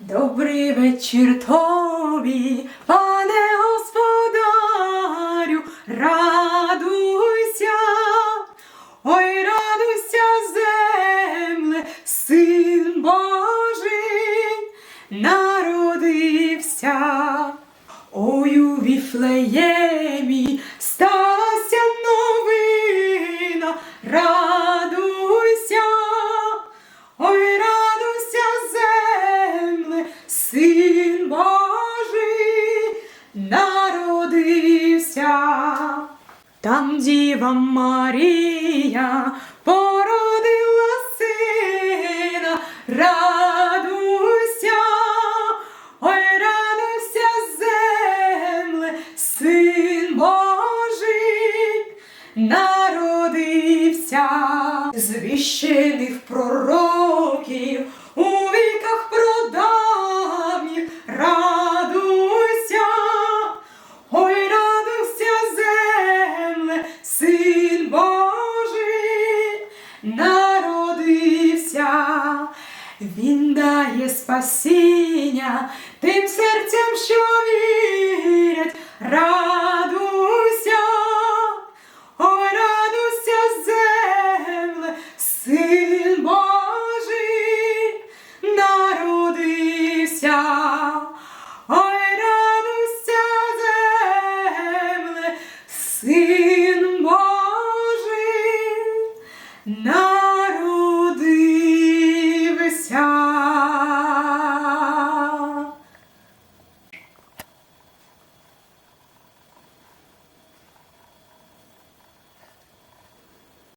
Добрий вечір тобі, пане господарю, радуйся, ой, радуйся, земле, син Божий народився. Ой, у Віфлеємі Там Діва Марія породила сина, радуйся, ой, радуйся, земле, син Божий народився, звіщених пророків народився, він дає спасіння тим серцям, що вірять, земле, син Божий народився.